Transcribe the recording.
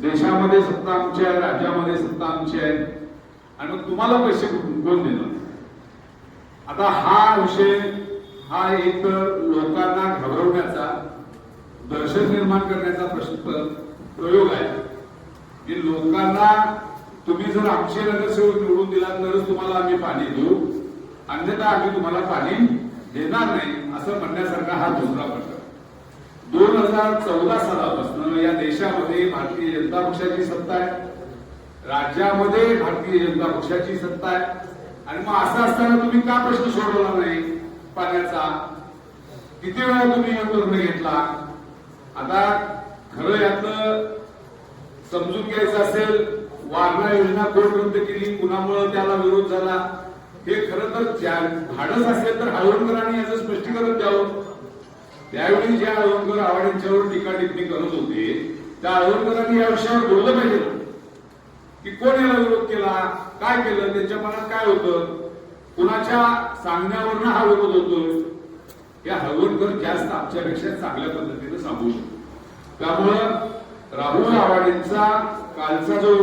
देशामध्ये सत्ता आमची आहे राज्यामध्ये सत्ता आमची आहे. आणि मग तुम्हाला पैसे कोण देणार? आता हा विषय हा एक लोकांना घाबरवण्याचा दहशत निर्माण करण्याचा प्रश्न प्रयोग आहे. की लोकांना तुम्ही जर आमचे नगरसेवक निवडून दिला तरच तुम्हाला आम्ही पाणी देऊ. अन्यथा आम्ही तुम्हाला पाणी देणार नाही असं म्हणण्यासारखा हा दुसरा प्रकार. दोन हजार चौदा सालापासून या देशामध्ये भारतीय जनता पक्षाची सत्ता आहे. राज्यामध्ये भारतीय जनता पक्षाची सत्ता आहे. आणि मग असं असताना तुम्ही का प्रश्न सोडवला नाही? पाण्याचा. किती वेळा तुम्ही हा निर्णय घेतला? आता खरं यातलं समजून घ्यायचं असेल वारणा योजना कोण रद्द केली? कुणामुळे त्याला विरोध झाला? हे खरं तर ज्या धाडस असेल तर हळवणकरांनी याचं स्पष्टीकरण द्यावं. त्यावेळी ज्या हळवणकर आवाड्यांच्यावर टीका टिप्पणी करत होते त्या हळवणकरांनी या विषयावर बोललं पाहिजे की कोण याला विरोध केला काय केलं त्यांच्या मनात काय होतं? कुणाच्या सांगण्यावरनं हा विरोध होतोय? या हळवणकर जास्त आमच्यापेक्षा चांगल्या पद्धतीने सांगू शकतो. त्यामुळं राहुल आवाडेंचा कालचा जो